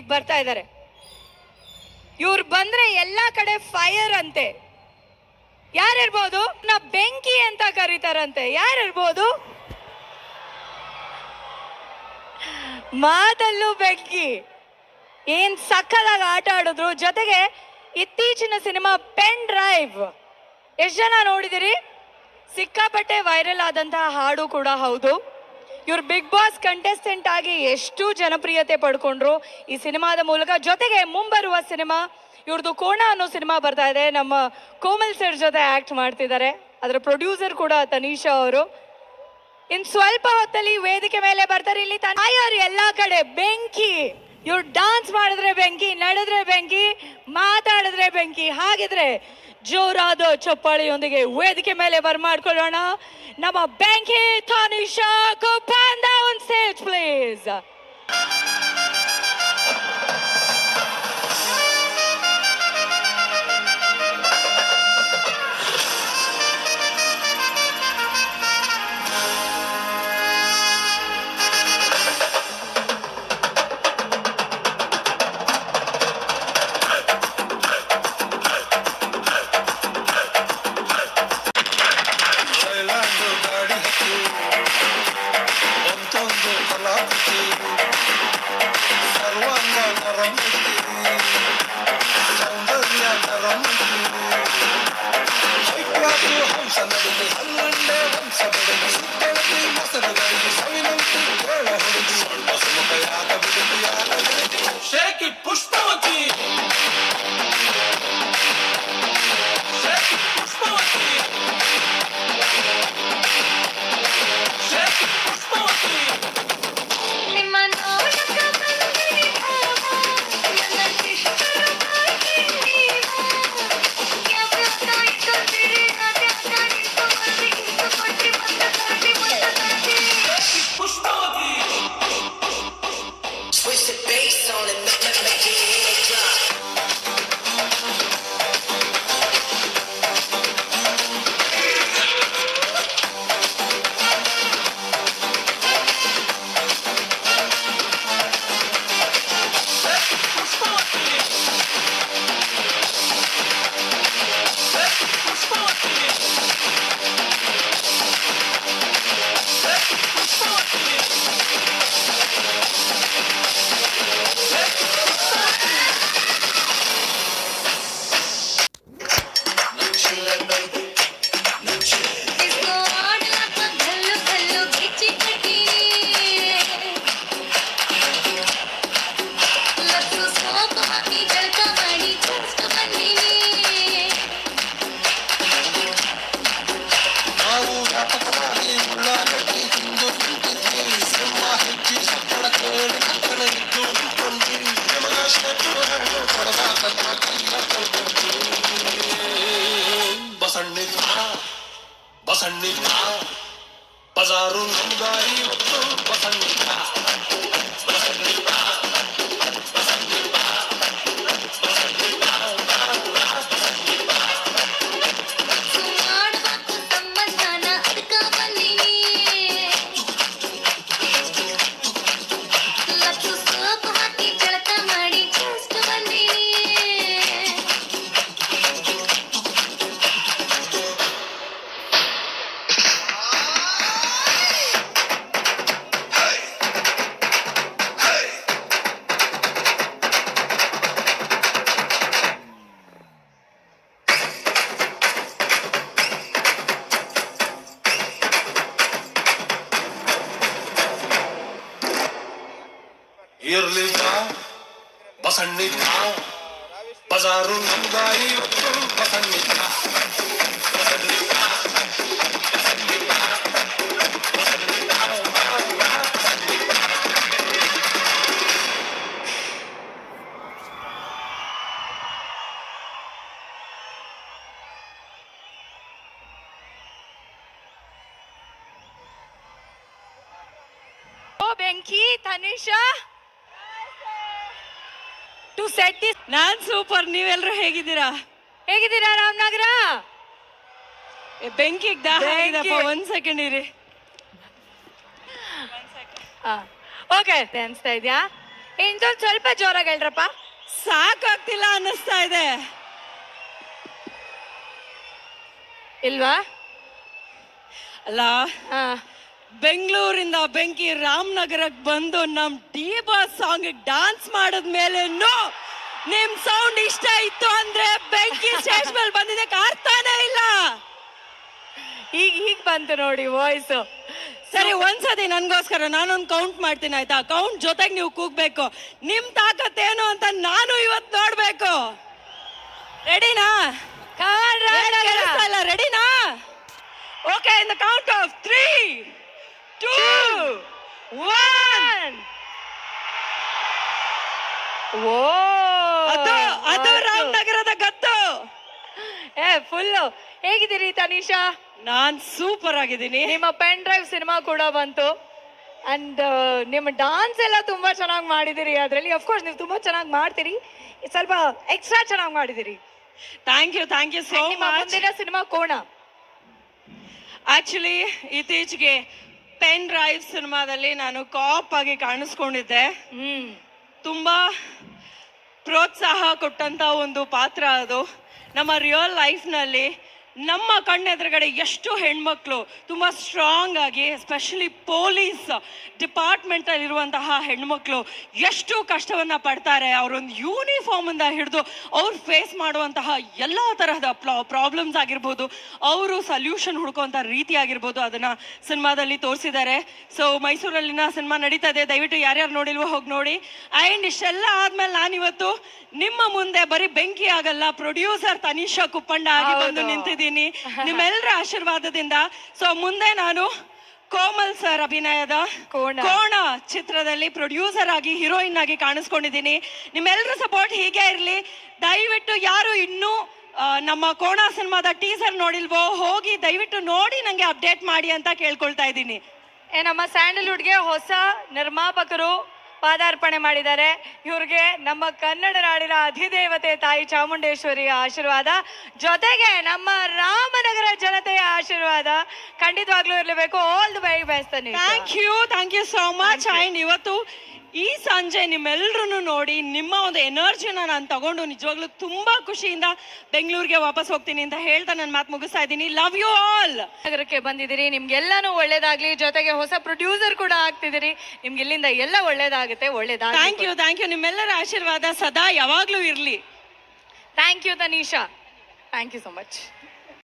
ಬರ್ತಾ ಇದ್ದಾರೆ ಇವ್ರು ಬಂದ್ರೆ ಎಲ್ಲಾ ಕಡೆ ಫೈರ್ ಅಂತೆ. ಯಾರಿರ್ಬೋದು? ನಾ ಬೆಂಕಿ ಅಂತ ಕರೀತಾರಂತೆ. ಯಾರಿರ್ಬೋದು? ಮಾತಲ್ಲೂ ಬೆಂಕಿ. ಏನ್ ಸಕ್ಕಲಾಗಿ ಆಟ ಆಡಿದ್ರು. ಜೊತೆಗೆ ಇತ್ತೀಚಿನ ಸಿನಿಮಾ ಪೆನ್ ಡ್ರೈವ್. ಎಷ್ಟು ಜನ ನೋಡಿದಿರಿ? ಸಿಕ್ಕಾಪಟ್ಟೆ ವೈರಲ್ ಆದಂತಹ ಹಾಡು ಕೂಡ ಹೌದು. ಇವ್ರು ಬಿಗ್ ಬಾಸ್ ಕಂಟೆಸ್ಟೆಂಟ್ ಆಗಿ ಎಷ್ಟು ಜನಪ್ರಿಯತೆ ಪಡ್ಕೊಂಡ್ರು ಈ ಸಿನಿಮಾದ ಮೂಲಕ. ಜೊತೆಗೆ ಮುಂಬರುವ ಸಿನಿಮಾ ಇವ್ರದ್ದು ಕೋಣ ಅನ್ನೋ ಸಿನಿಮಾ ಬರ್ತಾ ಇದೆ. ನಮ್ಮ ಕೋಮಲ್ ಸರ್ ಜೊತೆ ಆಕ್ಟ್ ಮಾಡ್ತಿದ್ದಾರೆ. ಅದರ ಪ್ರೊಡ್ಯೂಸರ್ ಕೂಡ ತನೀಶಾ ಅವರು. ಇನ್ ಸ್ವಲ್ಪ ಹೊತ್ತಲ್ಲಿ ವೇದಿಕೆ ಮೇಲೆ ಬರ್ತಾರೆ. ಇಲ್ಲಿ ತಾಯಿಯವರು ಎಲ್ಲ ಕಡೆ ಬೆಂಕಿ. ಇವ್ರು ಡಾನ್ಸ್ ಮಾಡಿದ್ರೆ ಬೆಂಕಿ, ನಡೆದ್ರೆ ಬೆಂಕಿ, ಮಾತಾಡಿದ್ರೆ ಬೆಂಕಿ. ಹಾಗಿದ್ರೆ ಜೋರಾದ ಚಪ್ಪಾಳಿಯೊಂದಿಗೆ ವೇದಿಕೆ ಮೇಲೆ ಬರ್ಮಾಡ್ಕೊಳ್ಳೋಣ ನಮ್ಮ ಬ್ಯಾಂಕಿ ತಾನಿಶಾ ಕುಪಾಂದ ಆನ್ ಸ್ಟೇಜ್ ಪ್ಲೀಸ್ problem. அன்னில் பசாரும் நம்பாயும் ఎర్లీ జాం బసన్ని జాం బజారు నుందాయి బసన్ని జాం Benki, Tanisha. ಟು ಸೆಟ್ ಇಸ್ ನಾನ್ ಸೂಪರ್ ನೀವೆಲ್ಲರೂ ಹೇಗಿದ್ದೀರಾ? ಹೇಗಿದ್ದೀರಾ ರಾಮನಗರ? ಬೆಂಕಿ ಆಗಿದಪ್ಪ ಒಂದ್ ಸೆಕೆಂಡ್ ಇರಿ. ಓಕೆ ಅನಿಸ್ತಾ ಇದ್ಯಾ? ಇನ್ನೊಂದು ಸ್ವಲ್ಪ ಜೋರಾಗಿ ಹೇಳ್ರಪ್ಪ. ಸಾಕಾಗ್ತಿಲ್ಲ ಅನ್ನಿಸ್ತಾ ಇದೆ. ಇಲ್ವಾ? ಅಲ್ಲ ಹಾ ಬೆಂಗಳೂರಿಂದ ಬೆಂಕಿ ರಾಮನಗರಕ್ಕೆ ಬಂದು ನಮ್ಮ ಡಿ ಬಾಸ್ ಸಾಂಗ್ ಡಾನ್ಸ್ ಮಾಡಿದ್ಮೇಲೆ ನಿಮ್ ಸೌಂಡ್ ಇಷ್ಟ ಇತ್ತು ಅಂದ್ರೆ ಬೆಂಕಿ ಸ್ಟೇಜ್ ಮೇಲೆ ಬಂದಿದ್ದಕ್ಕೆ ಅರ್ಥನೇ ಇಲ್ಲ. ಈಗ ಈಗ ಬಂತು ನೋಡಿ ವಾಯ್ಸ್ ಸರಿ ಒಂದ್ಸತಿ ನನ್ಗೋಸ್ಕರ ನಾನೊಂದು ಕೌಂಟ್ ಮಾಡ್ತೀನಿ ಆಯ್ತಾ? ಕೌಂಟ್ ಜೊತೆಗೆ ನೀವು ಕೂಗ್ಬೇಕು. ನಿಮ್ ಏನು ಅಂತ ನಾನು ಇವತ್ತು ನೋಡ್ಬೇಕು. ರೆಡಿನಾ ರೆಡಿನಾ okay in the count of two one ಓ ಅದು ಅದು ರಾಮನಗರದ ಗತ್ತು. ಏ ಫುಲ್ಲು. ಹೇಗಿದ್ದೀರಿ ತನಿಷಾ ನಾನ್ ಸೂಪರ್ ಆಗಿದ್ದೀನಿ. ನಿಮ್ಮ ಪೆನ್ ಡ್ರೈವ್ ಸಿನಿಮಾ ಕೂಡ ಬಂತು. ಅಂಡ್ ನಿಮ್ಮ ಡಾನ್ಸ್ ಎಲ್ಲ ತುಂಬಾ ಚೆನ್ನಾಗಿ ಮಾಡಿದಿರಿ ಅದರಲ್ಲಿ ಅಫ್ಕೋರ್ಸ್ ನೀವು ತುಂಬಾ ಚೆನ್ನಾಗಿ ಮಾಡ್ತೀರಿ. ಸ್ವಲ್ಪ ಎಕ್ಸ್ಟ್ರಾ ಚೆನ್ನಾಗಿ ಮಾಡಿದಿರಿ thank you thank you so ನಿಮ್ಮ ಮಚ್ ಮುಂದಿನ ಸಿನಿಮಾ ಕೋಣ? ಆಕ್ಚುಲಿ ಇತ್ತೀಚೆಗೆ ಪೆನ್ ಡ್ರೈವ್ ಸಿನಿಮಾದಲ್ಲಿ ನಾನು ಕಾಪ್ ಆಗಿ ಕಾಣಿಸ್ಕೊಂಡಿದ್ದೆ. ತುಂಬಾ ಪ್ರೋತ್ಸಾಹ ಕೊಟ್ಟಂತ ಒಂದು ಪಾತ್ರ ಅದು. ನಮ್ಮ ರಿಯಲ್ ಲೈಫ್ನಲ್ಲಿ ನಮ್ಮ ಕಣ್ಣೆದುರುಗಡೆ ಎಷ್ಟು ಹೆಣ್ಮಕ್ಳು ತುಂಬ ಸ್ಟ್ರಾಂಗ್ ಆಗಿ ಎಸ್ಪೆಷಲಿ ಪೊಲೀಸ್ ಡಿಪಾರ್ಟ್ಮೆಂಟಲ್ಲಿ ಇರುವಂತಹ ಹೆಣ್ಮಕ್ಳು ಎಷ್ಟು ಕಷ್ಟವನ್ನ ಪಡ್ತಾರೆ. ಅವರೊಂದು ಯೂನಿಫಾರ್ಮಿಂದ ಹಿಡಿದು ಅವ್ರು ಫೇಸ್ ಮಾಡುವಂತಹ ಎಲ್ಲ ತರಹದ ಪ್ರಾಬ್ಲಮ್ಸ್ ಆಗಿರ್ಬೋದು ಅವರು ಸಲ್ಯೂಷನ್ ಹುಡ್ಕೋಂಥ ರೀತಿ ಆಗಿರ್ಬೋದು ಅದನ್ನ ಸಿನಿಮಾದಲ್ಲಿ ತೋರಿಸಿದ್ದಾರೆ. ಸೊ ಮೈಸೂರಲ್ಲಿನ ಸಿನಿಮಾ ನಡೀತಾ ಇದೆ ದಯವಿಟ್ಟು ಯಾರ್ಯಾರು ನೋಡಿಲ್ವೋ ಹೋಗಿ ನೋಡಿ. ಆ್ಯಂಡ್ ಇಷ್ಟೆಲ್ಲ ಆದ್ಮೇಲೆ ನಾನಿವತ್ತು ನಿಮ್ಮ ಮುಂದೆ ಬರೀ ಬೆಂಕಿ ಆಗಲ್ಲ ಪ್ರೊಡ್ಯೂಸರ್ ತನಿಷಾ ಕುಪ್ಪಂಡ ಆಗಿ ಬಂದು ಹೌದು. ನಿಂತಿದ್ದೀನಿ ನಿಮ್ಮೆಲ್ಲರ ಆಶೀರ್ವಾದದಿಂದ. ಸೊ ಮುಂದೆ ನಾನು ಕೋಮಲ್ ಸರ್ ಅಭಿನಯದ ಕೋಣ. ಚಿತ್ರದಲ್ಲಿ ಪ್ರೊಡ್ಯೂಸರ್ ಆಗಿ ಹೀರೋಯಿನ್ ಆಗಿ ಕಾಣಿಸ್ಕೊಂಡಿದ್ದೀನಿ. ನಿಮ್ಮೆಲ್ಲರ ಸಪೋರ್ಟ್ ಹೀಗೆ ಇರಲಿ. ದಯವಿಟ್ಟು ಯಾರು ಇನ್ನೂ ನಮ್ಮ ಕೋಣ ಸಿನಿಮಾದ ಟೀಸರ್ ನೋಡಿಲ್ವೋ ಹೋಗಿ ದಯವಿಟ್ಟು ನೋಡಿ ನಂಗೆ ಅಪ್ಡೇಟ್ ಮಾಡಿ ಅಂತ ಕೇಳ್ಕೊಳ್ತಾ ಇದ್ದೀನಿ. ನಮ್ಮ ಸ್ಯಾಂಡಲ್ವುಡ್ಗೆ ಹೊಸ ನಿರ್ಮಾಪಕರು ಪಾದಾರ್ಪಣೆ ಮಾಡಿದ್ದಾರೆ. ಇವ್ರಿಗೆ ನಮ್ಮ ಕನ್ನಡ ನಾಡಿನ ಅಧಿದೇವತೆ ತಾಯಿ ಚಾಮುಂಡೇಶ್ವರಿಯ ಆಶೀರ್ವಾದ ಜೊತೆಗೆ ನಮ್ಮ ರಾಮನಗರ ಜನತೆಯ ಆಶೀರ್ವಾದ. ಖಂಡಿತವಾಗ್ಲೂ ಇರಲೇಬೇಕು. All the very best thank you thank you so much and ಇವತ್ತು ಈ ಸಂಜೆ ನಿಮ್ಮೆಲ್ಲರೂ ನೋಡಿ ನಿಮ್ಮ ಒಂದು ಎನರ್ಜಿನ ನಾನು ತಗೊಂಡು ನಿಜವಾಗ್ಲೂ ತುಂಬಾ ಖುಷಿಯಿಂದ ಬೆಂಗಳೂರಿಗೆ ವಾಪಸ್ ಹೋಗ್ತೀನಿ ಅಂತ ಹೇಳ್ತಾ ನನ್ನ ಮಾತು ಮುಗಿಸ್ತಾ ಇದ್ದೀನಿ. ಲವ್ ಯು ಆಲ್ ನಗರಕ್ಕೆ ಬಂದಿದ್ದೀರಿ. ನಿಮ್ಗೆಲ್ಲಾನು ಒಳ್ಳೇದಾಗ್ಲಿ. ಜೊತೆಗೆ ಹೊಸ ಪ್ರೊಡ್ಯೂಸರ್ ಕೂಡ ಆಗ್ತಿದ್ದೀರಿ. ನಿಮ್ಗೆ ಇಲ್ಲಿಂದ ಎಲ್ಲ ಒಳ್ಳೇದಾಗುತ್ತೆ. ಒಳ್ಳೇದಾಗ ಥ್ಯಾಂಕ್ ಯು ಥ್ಯಾಂಕ್ ಯು ನಿಮ್ಮೆಲ್ಲರ ಆಶೀರ್ವಾದ ಸದಾ ಯಾವಾಗ್ಲೂ ಇರಲಿ. Thank you Tanisha thank you so much